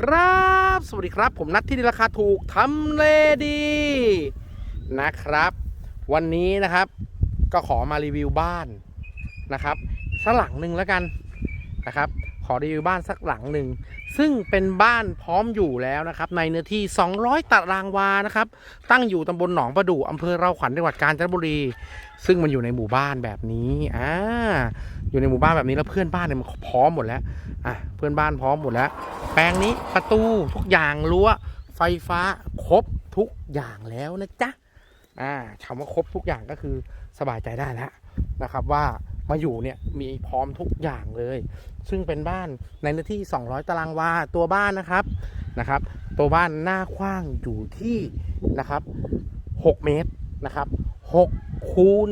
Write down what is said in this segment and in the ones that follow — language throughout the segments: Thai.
ครับ สวัสดีครับ ผมนัดที่ดีราคาถูกทำเลดีนะครับ วันนี้นะครับ ก็ขอมารีวิวบ้านนะครับสักหลังหนึ่งแล้วกันนะครับ อรีวิวบ้านสักหลังหนึ่ง ซึ่งเป็นบ้านพร้อมอยู่แล้วนะครับ ในเนื้อที่ 200 ตารางวานะครับ ตั้งอยู่ตำบลหนองประดู่อำเภอเราขวัญจังหวัดกาญจนบุรี ซึ่งมันอยู่ในหมู่บ้านแบบนี้อ่าอยู่ในหมู่บ้านแบบนี้แล้วเพื่อนบ้านเนี่ยมันพร้อมหมดแล้วอะเพื่อนบ้านพร้อมหมดแล้ว แปลงนี้ประตูทุกอย่างรั้วไฟฟ้าครบทุกอย่างแล้วนะจ๊ะอ่าคำว่าครบทุกอย่างก็คือสบายใจได้แล้วนะครับว่า มาอยู่เนี่ยมีพร้อมทุกอย่างเลย ซึ่งเป็นบ้านในเนื้อที่ 200 ตารางวาตัวบ้านนะครับนะครับ ตัวบ้านหน้ากว้างอยู่ที่นะครับ 6 เมตรนะครับ6คูณ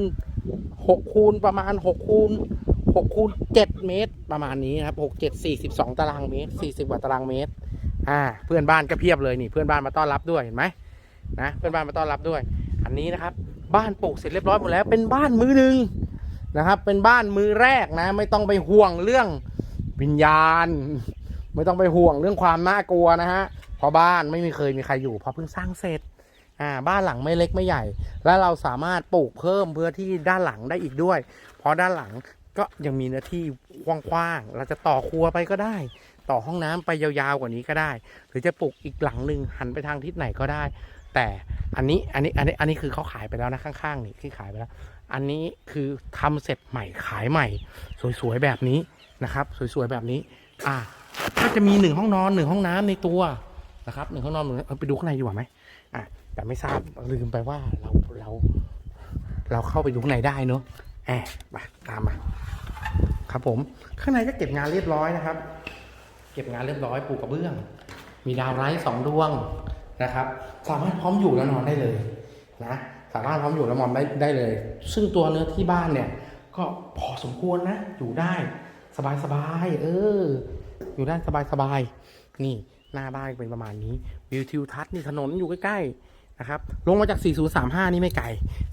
6คูณประมาณ6คูณ6คูณ7เมตรประมาณนี้นะครับ6 7 42 ตารางเมตร 40 กว่าตารางเมตรอ่าเพื่อนบ้านก็เพียบเลยนี่เพื่อนบ้านมาต้อนรับด้วยเห็นไหมนะเพื่อนบ้านมาต้อนรับด้วย อันนี้นะครับ บ้านปลูกเสร็จเรียบร้อยหมดแล้วเป็นบ้านมือหนึ่ง นะครับ เป็นบ้านมือแรกนะ ไม่ต้องไปห่วงเรื่องวิญญาณ ไม่ต้องไปห่วงเรื่องความน่ากลัวนะฮะเพราะบ้านไม่มีเคยมีใครอยู่เพราะเพิ่งสร้างเสร็จอ่าบ้านหลังไม่เล็กไม่ใหญ่ และเราสามารถปลูกเพิ่มเพื่อที่ด้านหลังได้อีกด้วย เพราะด้านหลังก็ยังมีเนื้อที่กว้างๆเราจะต่อครัวไปก็ได้ ต่อห้องน้ำไปยาวๆกว่านี้ก็ได้ หรือจะปลูกอีกหลังหนึ่งหันไปทางทิศไหนก็ได้ แต่อันนี้อันนี้อันนี้อันนี้คือเขาขายไปแล้วนะข้างๆนี่ที่ขายไปแล้ว อันนี้คือทำเสร็จใหม่ขายใหม่ สวยๆแบบนี้นะครับ สวยๆแบบนี้ อ่าก็จะมีหนึ่งห้องนอนหนึ่งห้องน้ำในตัวนะครับหนึ่งห้องนอนหนึ่งไปดูข้างในดีกว่าไหมอะแต่ไม่ทราบลืมไปว่าเราเราเราเข้าไปดูข้างในได้เนอะแอบมาตามมาครับผมข้างในก็เก็บงานเรียบร้อยนะครับ เก็บงานเรียบร้อยปูกระเบื้อง มีดาวไร้สองดวง นะครับ สามารถพร้อมอยู่แล้วนอนได้เลยนะสามารถพร้อมอยู่แล้วนอนได้ได้เลย ซึ่งตัวเนื้อที่บ้านเนี่ยก็พอสมควรนะอยู่ได้สบายสบายๆเออ อยู่ได้สบายสบายๆนี่หน้าบ้านเป็นประมาณนี้วิวทิวทัศน์นี่ถนนอยู่ใกล้ๆนะครับ ลงมาจาก 4035 นี่ไม่ไกล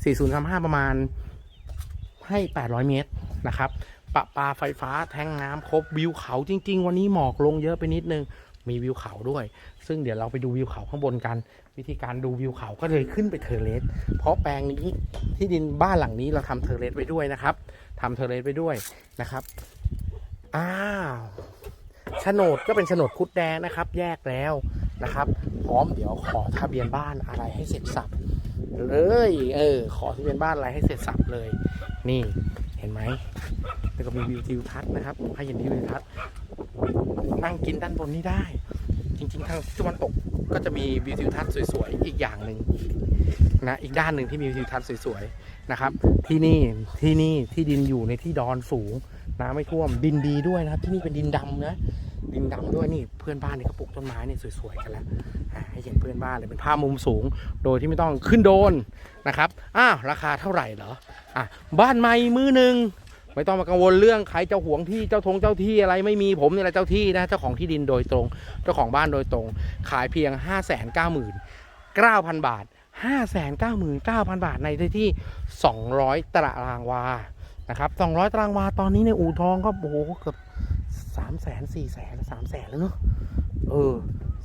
4035 ประมาณให้ 800 เมตรนะครับปะปาไฟฟ้าแทงน้ำครบวิวเขาจริง ๆ วันนี้หมอกลงเยอะไปนิดนึง มีวิวเขาด้วย ซึ่งเดี๋ยวเราไปดูวิวเขาข้างบนกัน วิธีการดูวิวเขาก็เลยขึ้นไปเทเลสเพราะแปลงนี้ที่ดินบ้านหลังนี้เราทำเทเลสไว้ด้วยนะครับทำเทเลสไว้ด้วยนะครับอ้าวโฉนดก็เป็นโฉนดคุดแดงนะครับ แยกแล้วนะครับ พร้อมเดี๋ยวขอทะเบียนบ้านอะไรให้เสร็จสับเลยเออขอทะเบียนบ้านอะไรให้เสร็จสับเลย นี่เห็นไหมแล้วก็มีวิวทิวทัศน์นะครับให้เห็นวิวทิวทัศน์ นั่งกินด้านบนนี่ได้ จริง ๆ ทางทิศตะวันตกก็จะมีวิวทิวทัศน์สวยๆอีกอย่างหนึ่งนะอีกด้านหนึ่งที่มีวิวทิวทัศน์สวยๆนะครับ ที่นี่ที่นี่ที่ดินอยู่ในที่ดอนสูงน้ำไม่ท่วมดินดีด้วยนะครับ ที่นี่เป็นดินดำนะดินดำด้วยนี่เพื่อนบ้านนี่เขาปลูกต้นไม้นี่สวยๆกันแล้วให้เห็นเพื่อนบ้านเลยเป็นภาพมุมสูง โดยที่ไม่ต้องขึ้นโดนนะครับอ้าวราคาเท่าไหร่เหรออะบ้านใหม่มือหนึ่ง ไม่ต้องมากังวลเรื่องใครเจ้าหวงที่เจ้าทงเจ้าที่อะไรไม่มีผมนี่แหละเจ้าที่นะเจ้าของที่ดินโดยตรง เจ้าของบ้านโดยตรง ขายเพียง 5 9 9 0 0 0 9,000บาท 5 9 9 0 0 0 บาทในที่ 200 ตารางวานะครับ200 ตารางวาตอนนี้ในอู่ทองก็โอ้โหเกือบสามแสนสี่แสนสามแสนแล้วเนอะเออ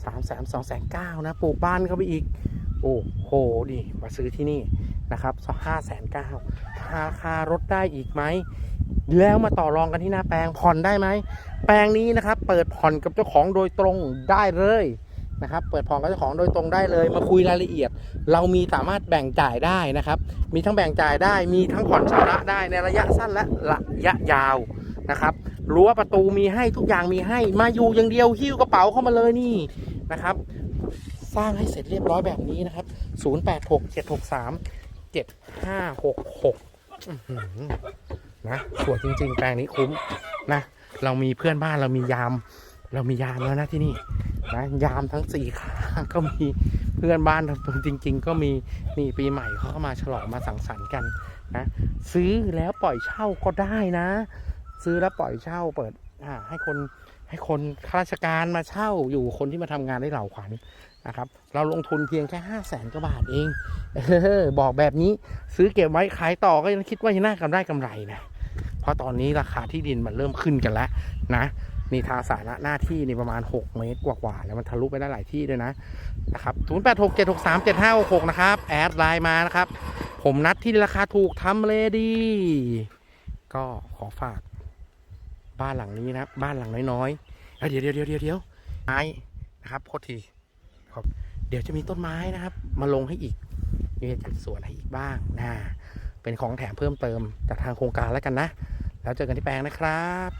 สามแสนสองแสนเก้านะปลูกบ้านเข้าไปอีก โอ้โหดิมาซื้อที่นี่ นะครับห้าแสนเก้าราคารถได้อีกไหม แล้วมาต่อรองกันที่หน้าแปลงผ่อนได้ไหม แปลงนี้นะครับ เปิดผ่อนกับเจ้าของโดยตรงได้เลยนะครับ เปิดผ่อนกับเจ้าของโดยตรงได้เลย มาคุยรายละเอียด เรามีสามารถแบ่งจ่ายได้นะครับ มีทั้งแบ่งจ่ายได้ มีทั้งผ่อนชำระได้ในระยะสั้นและระยะยาวนะครับ รั้วประตูมีให้ทุกอย่างมีให้ มาอยู่อย่างเดียวหิ้วกระเป๋าเข้ามาเลยนี่นะครับ สร้างให้เสร็จเรียบร้อยแบบนี้นะครับ 086763 7566อื้อหือนะสวยจริง ๆ แปลงนี้คุ้มนะ เรามีเพื่อนบ้านเรามียาม เรามียามแล้วนะที่นี่นะยามทั้งสี่ขาก็มีเพื่อนบ้านจริง ๆ ก็มีนี่ปีใหม่เขาก็มาฉลองมาสังสรรค์กันนะซื้อแล้วปล่อยเช่าก็ได้นะ ซื้อแล้วปล่อยเช่าเปิดอ่าให้คน ให้คนข้าราชการมาเช่าอยู่คนที่มาทำงานได้เหล่าขวัญนะครับ เราลงทุนเพียงแค่ห้าแสนกว่าบาทเองเออบอกแบบนี้ซื้อเก็บไว้ขายต่อก็ยังคิดว่าจะน่ากำไรกำไรนะเพราะตอนนี้ราคาที่ดินมันเริ่มขึ้นกันแล้วนะนี่ทางสาธารณะหน้าที่นี่ประมาณ 6 เมตรกว่าๆแล้วมันทะลุไปได้หลายที่ด้วยนะนะครับ0 8 6 7 6 3 7 5 6 6นะครับ แอดไลน์มานะครับ ผมนัดที่ราคาถูกทำเลดี ก็ขอฝาก บ้านหลังนี้นะครับบ้านหลังน้อยๆเดี๋ยวเดี๋ยวเดี๋ยวเดี๋ยวเดี๋ยวไม้นะครับโคตรทีครับ เดี๋ยวจะมีต้นไม้นะครับ มาลงให้อีกมีจัดสวนให้อีกบ้างนะเป็นของแถมเพิ่มเติมจากทางโครงการแล้วกันนะ แล้วเจอกันที่แปลงนะครับ